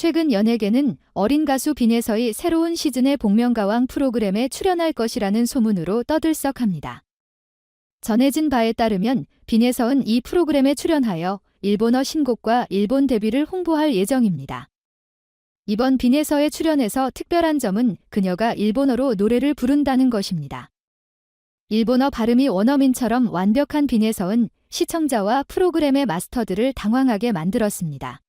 최근 연예계는 어린 가수 빈에서의 새로운 시즌의 복면가왕 프로그램에 출연할 것이라는 소문으로 떠들썩합니다. 전해진 바에 따르면 빈에서은 이 프로그램에 출연하여 일본어 신곡과 일본 데뷔를 홍보할 예정입니다. 이번 빈에서의 출연에서 특별한 점은 그녀가 일본어로 노래를 부른다는 것입니다. 일본어 발음이 원어민처럼 완벽한 빈에서은 시청자와 프로그램의 마스터들을 당황하게 만들었습니다.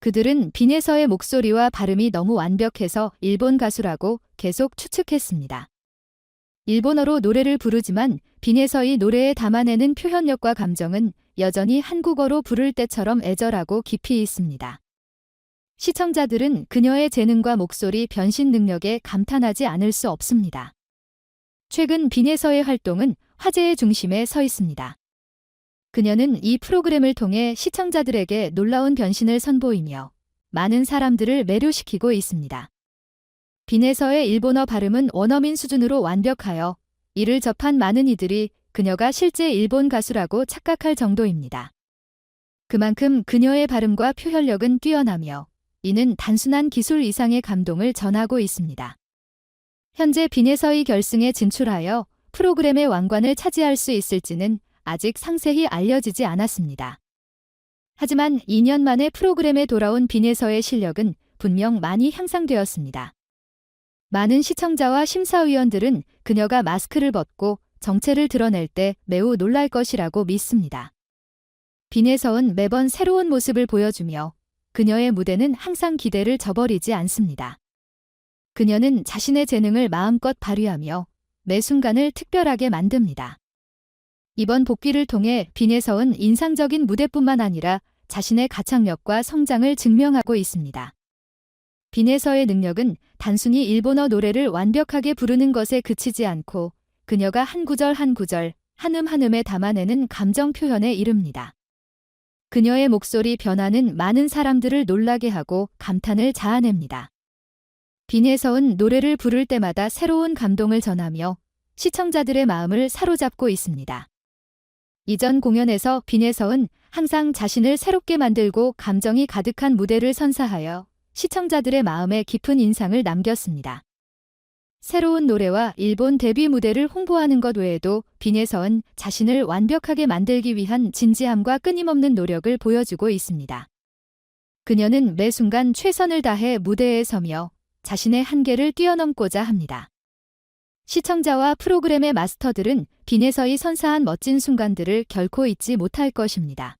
그들은 빈에서의 목소리와 발음이 너무 완벽해서 일본 가수라고 계속 추측했습니다. 일본어로 노래를 부르지만 빈에서의 노래에 담아내는 표현력과 감정은 여전히 한국어로 부를 때처럼 애절하고 깊이 있습니다. 시청자들은 그녀의 재능과 목소리 변신 능력에 감탄하지 않을 수 없습니다. 최근 빈에서의 활동은 화제의 중심에 서 있습니다. 그녀는 이 프로그램을 통해 시청자들에게 놀라운 변신을 선보이며 많은 사람들을 매료시키고 있습니다. 빈에서의 일본어 발음은 원어민 수준으로 완벽하여 이를 접한 많은 이들이 그녀가 실제 일본 가수라고 착각할 정도입니다. 그만큼 그녀의 발음과 표현력은 뛰어나며 이는 단순한 기술 이상의 감동을 전하고 있습니다. 현재 빈에서의 결승에 진출하여 프로그램의 왕관을 차지할 수 있을지는 아직 상세히 알려지지 않았습니다. 하지만 2년 만에 프로그램에 돌아온 빈에서의 실력은 분명 많이 향상되었습니다. 많은 시청자와 심사위원들은 그녀가 마스크를 벗고 정체를 드러낼 때 매우 놀랄 것이라고 믿습니다. 빈에서은 매번 새로운 모습을 보여주며 그녀의 무대는 항상 기대를 저버리지 않습니다. 그녀는 자신의 재능을 마음껏 발휘하며 매 순간을 특별하게 만듭니다. 이번 복귀를 통해 빈에서은 인상적인 무대뿐만 아니라 자신의 가창력과 성장을 증명하고 있습니다. 빈에서의 능력은 단순히 일본어 노래를 완벽하게 부르는 것에 그치지 않고 그녀가 한 구절 한 구절, 한음 한음에 담아내는 감정 표현에 이릅니다. 그녀의 목소리 변화는 많은 사람들을 놀라게 하고 감탄을 자아냅니다. 빈에서은 노래를 부를 때마다 새로운 감동을 전하며 시청자들의 마음을 사로잡고 있습니다. 이전 공연에서 빈에서은 항상 자신을 새롭게 만들고 감정이 가득한 무대를 선사하여 시청자들의 마음에 깊은 인상을 남겼습니다. 새로운 노래와 일본 데뷔 무대를 홍보하는 것 외에도 빈에서은 자신을 완벽하게 만들기 위한 진지함과 끊임없는 노력을 보여주고 있습니다. 그녀는 매 순간 최선을 다해 무대에 서며 자신의 한계를 뛰어넘고자 합니다. 시청자와 프로그램의 마스터들은 빈에서의 선사한 멋진 순간들을 결코 잊지 못할 것입니다.